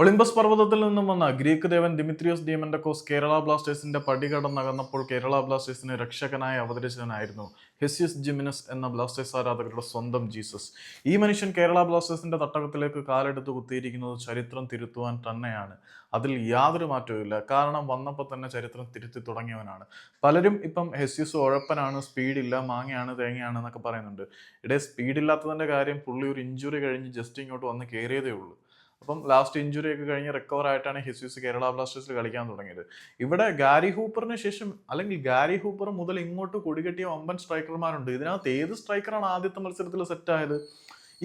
Olympus പർവതത്തിൽ നിന്നും വന്ന ഗ്രീക്ക് ദേവൻ ദിമിത്രിയോസ് ഡിയമൻഡക്കോസ് കേരള ബ്ലാസ്റ്റേഴ്സിന്റെ പടി കടന്നകന്നപ്പോൾ കേരള ബ്ലാസ്റ്റേഴ്സിന് രക്ഷകനായി അവതരിച്ചവനായിരുന്നു ഹെസ്യസ് ജിമിനസ് എന്ന ബ്ലാസ്റ്റേഴ്സ് ആരാധകരുടെ സ്വന്തം ജീസസ്. ഈ മനുഷ്യൻ കേരള ബ്ലാസ്റ്റേഴ്സിന്റെ തട്ടകത്തിലേക്ക് കാലെടുത്ത് കുത്തിയിരിക്കുന്നത് ചരിത്രം തിരുത്തുവാൻ തന്നെയാണ്. അതിൽ യാതൊരു മാറ്റവുമില്ല കാരണം വന്നപ്പോൾ തന്നെ ചരിത്രം തിരുത്തി തുടങ്ങിയവനാണ്. പലരും ഇപ്പം ഹെസ്യസ് ഉഴപ്പനാണ് സ്പീഡില്ല മാങ്ങയാണ് തേങ്ങയാണ് എന്നൊക്കെ പറയുന്നുണ്ട്. ഇടേ സ്പീഡില്ലാത്തതിന്റെ കാര്യം പുള്ളി ഒരു ഇഞ്ചുറി കഴിഞ്ഞ് ജസ്റ്റ് ഇങ്ങോട്ട് വന്ന് കയറിയതേ ഉള്ളൂ. അപ്പം ലാസ്റ്റ് ഇഞ്ചുറി ഒക്കെ കഴിഞ്ഞ് റിക്കവർ ആയിട്ടാണ് ഹിസ്യൂസ് കേരള ബ്ലാസ്റ്റേഴ്സിൽ കളിക്കാൻ തുടങ്ങിയത്. ഇവിടെ ഗാരി ഹൂപ്പറിന് ശേഷം അല്ലെങ്കിൽ ഗാരി ഹൂപ്പർ മുതൽ ഇങ്ങോട്ട് കൊടികെട്ടിയ ഒമ്പൻ സ്ട്രൈക്കർമാരുണ്ട് ഇതിനകത്ത് ഏത് സ്ട്രൈക്കറാണ് ആദ്യത്തെ മത്സരത്തിൽ സെറ്റ് ആയത്?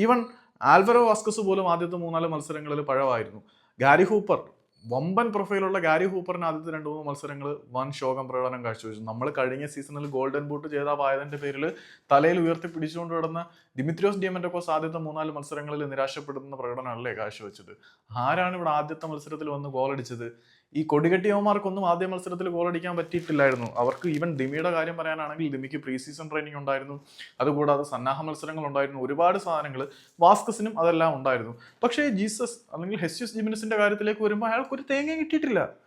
ഈവൻ ആൽവറോ വാസ്കസ് പോലും ആദ്യത്തെ മൂന്നാൽ മത്സരങ്ങളിൽ പഴവായിരുന്നു. ഗാരി ഹൂപ്പർ വമ്പൻ പ്രൊഫൈലുള്ള ഗാരി ഹൂപ്പറിന് ആദ്യത്തെ രണ്ട് മൂന്ന് മത്സരങ്ങൾ വൻ ശോകം പ്രകടനം കാഴ്ചവെച്ചു. നമ്മൾ കഴിഞ്ഞ സീസണിൽ ഗോൾഡൻ ബൂട്ട് ചെയ്തവായതിന്റെ പേരിൽ തലയിൽ ഉയർത്തി പിടിച്ചുകൊണ്ട് കിടന്ന ദിമിത്രിയോസ് ഡിയമൻഡോക്കോസ് ആദ്യത്തെ മൂന്നാൽ മത്സരങ്ങളിൽ നിരാശപ്പെടുന്ന പ്രകടനമല്ലേ കാഴ്ചവെച്ചത്? ആരാണ് ഇവിടെ ആദ്യത്തെ മത്സരത്തിൽ വന്ന് ഗോളടിച്ചത്? ഈ കൊടികെട്ടിയവന്മാർക്കൊന്നും ആദ്യ മത്സരത്തിൽ ഗോളടിക്കാൻ പറ്റിയിട്ടില്ലായിരുന്നു. അവർക്ക് ഈവൻ ദിമിയുടെ കാര്യം പറയാനാണെങ്കിൽ ദിമിക്ക് പ്രീ സീസൺ ട്രെയിനിങ് ഉണ്ടായിരുന്നു. അതുകൂടാതെ സന്നാഹ മത്സരങ്ങൾ ഉണ്ടായിരുന്നു. ഒരുപാട് സാധനങ്ങൾ വാസ്കസിനും അതെല്ലാം ഉണ്ടായിരുന്നു. പക്ഷേ ജീസസ് അല്ലെങ്കിൽ ഹെസ്യസ് ജിമിനസിന്റെ കാര്യത്തിലേക്ക് വരുമ്പോൾ അയാൾക്ക് ഒരു തേങ്ങ കിട്ടിയിട്ടില്ല.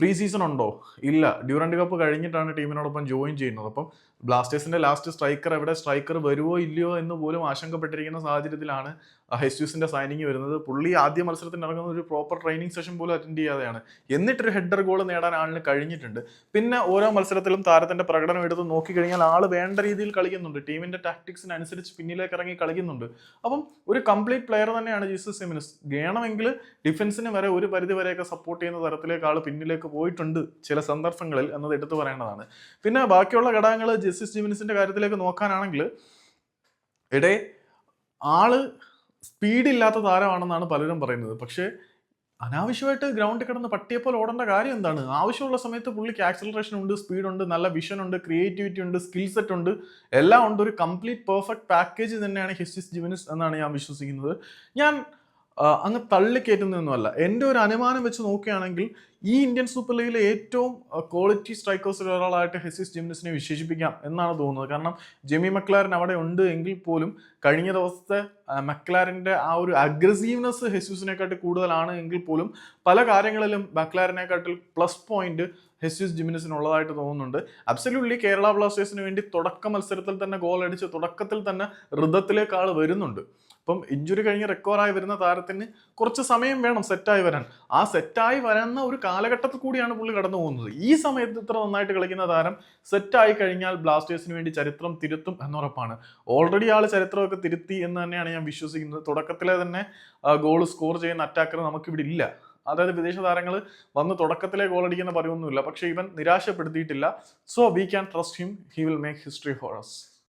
പ്രീ സീസൺ ഉണ്ടോ? ഇല്ല. ഡ്യൂറൻഡ് കപ്പ് കഴിഞ്ഞിട്ടാണ് ടീമിനോടൊപ്പം ജോയിൻ ചെയ്യുന്നത്. അപ്പം ബ്ലാസ്റ്റേഴ്സിന്റെ ലാസ്റ്റ് സ്ട്രൈക്കർ എവിടെ? സ്ട്രൈക്കർ വരുമോ ഇല്ലയോ എന്ന് പോലും ആശങ്കപ്പെട്ടിരിക്കുന്ന സാഹചര്യത്തിലാണ് ഹെസ്യൂസിന്റെ സൈനിങ് വരുന്നത്. പുള്ളി ആദ്യ മത്സരത്തിൽ ഇറങ്ങുന്ന ഒരു പ്രോപ്പർ ട്രെയിനിങ് സെഷൻ പോലും അറ്റൻഡ് ചെയ്യാതെയാണ്. എന്നിട്ടൊരു ഹെഡർ ഗോൾ നേടാൻ ആളിന് കഴിഞ്ഞിട്ടുണ്ട്. പിന്നെ ഓരോ മത്സരത്തിലും താരത്തിന്റെ പ്രകടനം എടുത്ത് നോക്കിക്കഴിഞ്ഞാൽ ആൾ വേണ്ട രീതിയിൽ കളിക്കുന്നുണ്ട്. ടീമിന്റെ ടാക്ടിക്സിനനുസരിച്ച് പിന്നിലേക്ക് ഇറങ്ങി കളിക്കുന്നുണ്ട്. അപ്പം ഒരു കംപ്ലീറ്റ് പ്ലെയർ തന്നെയാണ് ജീസസ് സിമിനസ്. വേണമെങ്കിൽ ഡിഫൻസിന് വരെ ഒരു പരിധി വരെയൊക്കെ സപ്പോർട്ട് ചെയ്യുന്ന തരത്തിലേക്ക് ആൾ പിന്നിലേക്ക് പോയിട്ടുണ്ട് ചില സന്ദർഭങ്ങളിൽ എന്നത് എടുത്തു പറയേണ്ടതാണ്. പിന്നെ ബാക്കിയുള്ള ഘടകങ്ങൾ ജസ്റ്റിസ് ജിമിനസിന്റെ കാര്യത്തിലേക്ക് നോക്കാനാണെങ്കിൽ ഇടേ ആൾ സ്പീഡില്ലാത്ത താരമാണെന്നാണ് പലരും പറയുന്നത്. പക്ഷേ അനാവശ്യമായിട്ട് ഗ്രൗണ്ടിൽ കിടന്ന് പട്ടിയെപ്പോലെ ഓടേണ്ട കാര്യം എന്താണ്? ആവശ്യമുള്ള സമയത്ത് പുള്ളിക്ക് ആക്സലറേഷൻ ഉണ്ട് സ്പീഡ് ഉണ്ട് നല്ല വിഷൻ ഉണ്ട് ക്രിയേറ്റിവിറ്റി ഉണ്ട് സ്കിൽ സെറ്റ് ഉണ്ട് എല്ലാം ഉണ്ട്. ഒരു കംപ്ലീറ്റ് പെർഫെക്റ്റ് പാക്കേജ് തന്നെയാണ് ഹിസ്റ്റിസ് ജിമിനിസ് എന്നാണ് ഞാൻ വിശ്വസിക്കുന്നത്. ഞാൻ അങ്ങ് തള്ളിക്കയറ്റുന്നതൊന്നുമല്ല എന്റെ ഒരു അനുമാനം വെച്ച് നോക്കുകയാണെങ്കിൽ ഈ ഇന്ത്യൻ സൂപ്പർ ലീഗിലെ ഏറ്റവും ക്വാളിറ്റി സ്ട്രൈക്കേഴ്സിൽ ഒരാളായിട്ട് ഹെസിസ് ജിംനസിനെ വിശേഷിപ്പിക്കാം എന്നാണ് തോന്നുന്നത്. കാരണം ജെമി മക്ലാരൻ അവിടെ ഉണ്ട് എങ്കിൽ പോലും കഴിഞ്ഞ ദിവസത്തെ മക്ലാരന്റെ ആ ഒരു അഗ്രസീവ്നെസ് ഹെസ്യൂസിനെക്കാട്ടി കൂടുതലാണ് എങ്കിൽ പോലും പല കാര്യങ്ങളിലും മക്ലാരനെക്കാട്ടിൽ പ്ലസ് പോയിന്റ് ഹെസ്യൂസ് ജിമിനസിനുള്ളതായിട്ട് തോന്നുന്നുണ്ട്. അബ്സല്യൂട്ട്ലി കേരള ബ്ലാസ്റ്റേഴ്സിന് വേണ്ടി തുടക്ക മത്സരത്തിൽ തന്നെ ഗോൾ അടിച്ച് തുടക്കത്തിൽ തന്നെ ഋതത്തിലേക്ക് വരുന്നുണ്ട്. അപ്പം ഇഞ്ചുറി കഴിഞ്ഞ് റിക്കവറായി വരുന്ന താരത്തിന് കുറച്ച് സമയം വേണം സെറ്റായി വരാൻ. ആ സെറ്റായി വരുന്ന ഒരു കാലഘട്ടത്തിൽ കൂടിയാണ് പുള്ളി കടന്നു പോകുന്നത്. ഈ സമയത്ത് ഇത്ര നന്നായിട്ട് കളിക്കുന്ന താരം സെറ്റായി കഴിഞ്ഞാൽ ബ്ലാസ്റ്റേഴ്സിന് വേണ്ടി ചരിത്രം തിരുത്തും എന്നുറപ്പാണ്. ഓൾറെഡി ആൾ ചരിത്രമൊക്കെ തിരുത്തി എന്ന് തന്നെയാണ് ഞാൻ വിശ്വസിക്കുന്നത്. തുടക്കത്തിലെ തന്നെ ഗോൾ സ്കോർ ചെയ്യുന്ന അറ്റാക്കർ നമുക്കിവിടെ ഇല്ല. അതായത് വിദേശ താരങ്ങൾ വന്ന് തുടക്കത്തിലെ ഗോൾ അടിക്കുന്ന പതിവൊന്നുമില്ല. പക്ഷേ ഇവൻ നിരാശപ്പെടുത്തിയിട്ടില്ല. So we can trust him he will make history for us